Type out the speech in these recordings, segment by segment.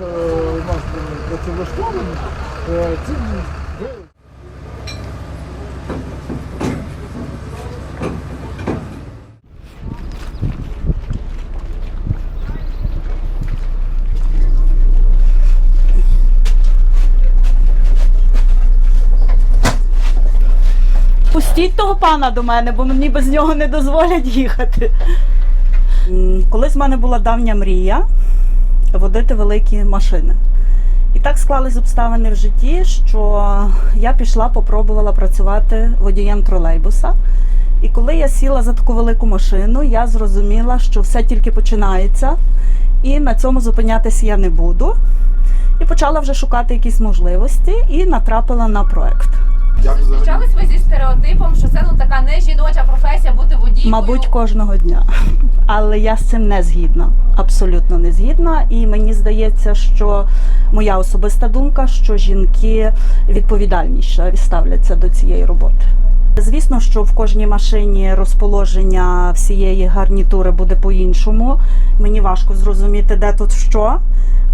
Е, У нас працевлаштовані. Е, Ці Пустіть того пана до мене, бо мені без нього не дозволять їхати. Колись в мене була давня мрія водити великі машини. І так склались обставини в житті, що я пішла, попробувала працювати водієм тролейбуса. І коли я сіла за таку велику машину, я зрозуміла, що все тільки починається, і на цьому зупинятися я не буду. І почала вже шукати якісь можливості і натрапила на проект. Зустрічались ви зі стереотипом, що це ну така не жіноча професія бути водійкою? Мабуть, кожного дня. Але я з цим не згідна. Абсолютно не згідна. І мені здається, що моя особиста думка, що жінки відповідальніше ставляться до цієї роботи. Звісно, що в кожній машині розположення всієї гарнітури буде по-іншому. Мені важко зрозуміти, де тут що.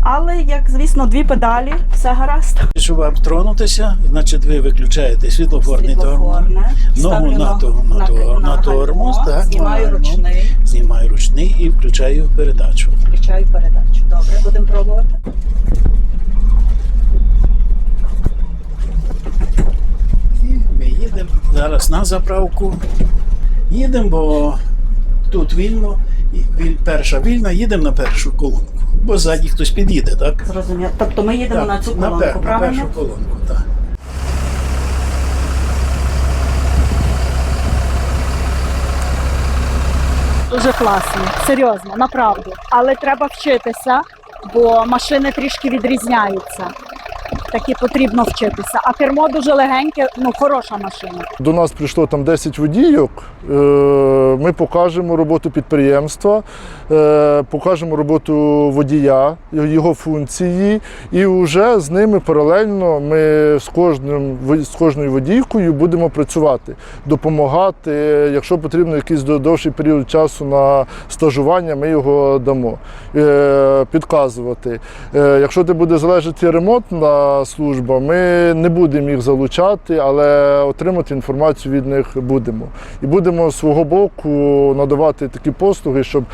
Але як звісно, дві педалі, все гаразд. Щоб вам тронутися, значить ви виключаєте світлофорний тормоз. Ногу на, на, то, на на тормоз, так, знімаю на ручний. знімаю ручний і включаю передачу. Включаю передачу. Добре, будемо пробувати. І ми їдемо зараз на заправку. Їдемо, бо тут вільно, перша вільна, їдемо на першу колонку. Бо ззаді хтось під'їде, так? Зрозуміло. Тобто ми їдемо Так, на цю на, колонку, пер- на першу колонку, так. Дуже класно, серйозно, направду. Але треба вчитися, бо машини трішки відрізняються. Такі потрібно вчитися. А кермо дуже легеньке, ну хороша машина. До нас прийшло там 10 водійок. Е, Ми покажемо роботу підприємства, е, покажемо роботу водія, його функції, і вже з ними паралельно ми з кожним з кожною водійкою будемо працювати, допомагати. Якщо потрібно якийсь до- довший період часу на стажування, ми його дамо. Е, Підказувати. Е, Якщо де буде залежати ремонтна служба, ми не будемо їх залучати, але отримати інформацію від них будемо. І будемо з свого боку надавати такі послуги, щоб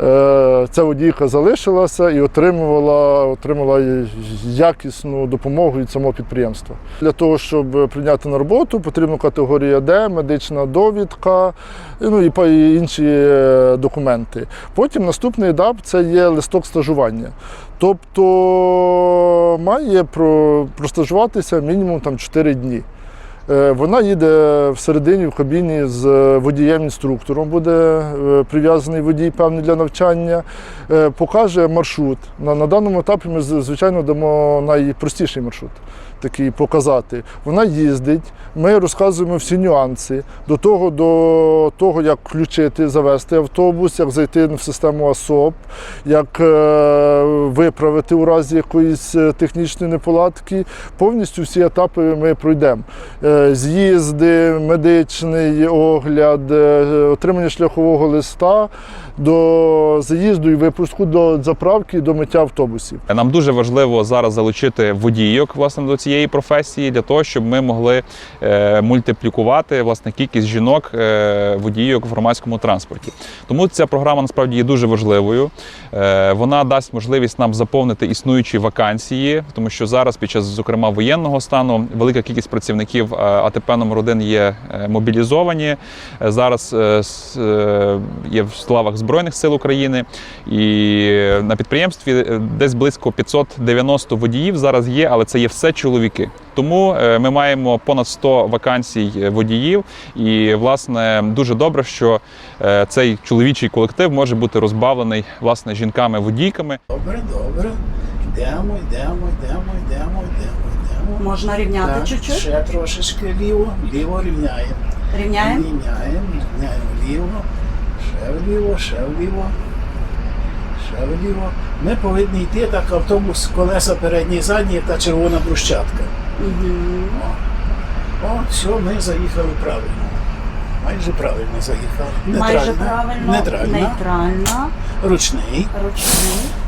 е, ця водійка залишилася і отримувала, отримала якісну допомогу від самого підприємства. Для того, щоб прийняти на роботу, потрібна категорія Д, медична довідка, ну і інші е, документи. Потім наступний етап це є листок стажування. Тобто має простажуватися мінімум там 4 дні. Е, Вона їде всередині в кабіні з водієм-інструктором, буде е, прив'язаний водій певний для навчання, е, покаже маршрут. На, на даному етапі ми, звичайно, дамо найпростіший маршрут, такий показати. Вона їздить, ми розказуємо всі нюанси до того, до того, як включити, завести автобус, як зайти в систему АСОП, як е, виправити у разі якоїсь е, технічної неполадки. Повністю всі етапи ми пройдемо. З'їзди, медичний огляд, е, отримання шляхового листа до заїзду і випуску до заправки до миття автобусів. Нам дуже важливо зараз залучити водійок власне до цієї професії для того, щоб ми могли е, мультиплікувати власне кількість жінок е, водійок в громадському транспорті. Тому ця програма насправді є дуже важливою. Вона дасть можливість нам заповнити існуючі вакансії, тому що зараз, під час зокрема воєнного стану, велика кількість працівників АТП номер 1 є е, мобілізовані. Е, Зараз е, е, є в славах Збройних сил України, і на підприємстві е, десь близько 590 водіїв зараз є, але це є все чоловіки. Тому е, ми маємо понад 100 вакансій е, водіїв, і власне дуже добре, що е, цей чоловічий колектив може бути розбавлений власне жінками-водійками. Добре, добре. Йдемо, йдемо, йдемо, йдемо. Можна рівняти Так, чуть-чуть. Ще трошечки ліво, ліво рівняємо. Рівняємо. Рівняємо, рівняємо вліво, ще вліво, ще вліво, ще вліво. Ми повинні йти так автобус, колеса передні і задні, та червона брусчатка. О, О, все, ми заїхали правильно. Майже правильно заїхали. Майже правильно. Нейтральна. Нейтральна. Ручний. Ручний.